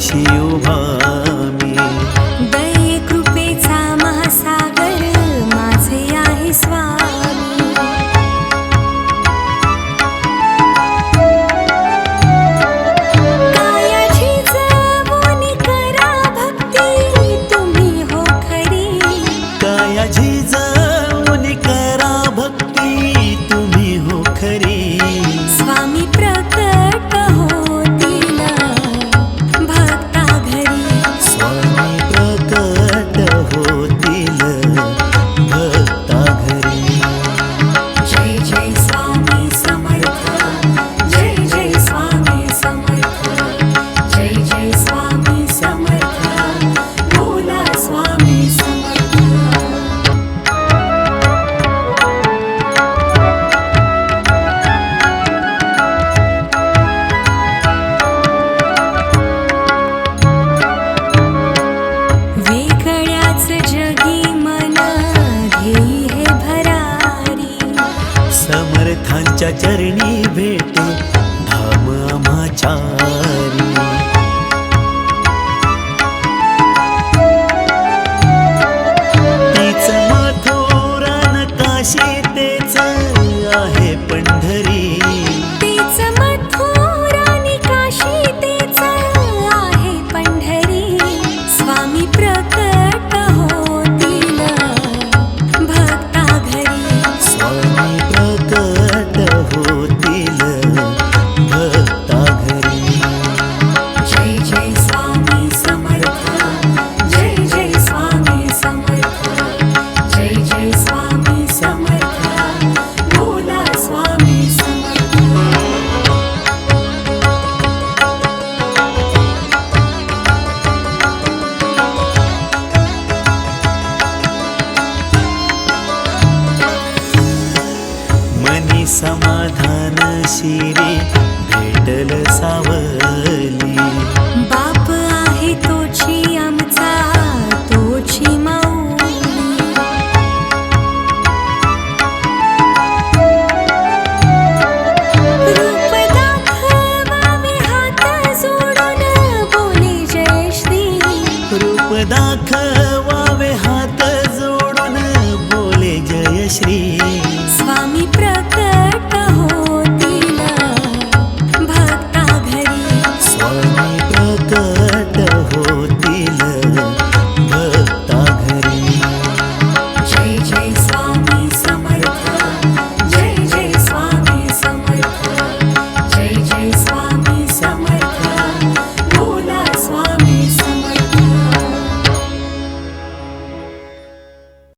पाशी उभा दये कृपेचा महासागर माझे आहे स्वामी. समर्थांच्या चरणी भेटू धाम आम्हाच्या समाधान शिरे भेटल सावली.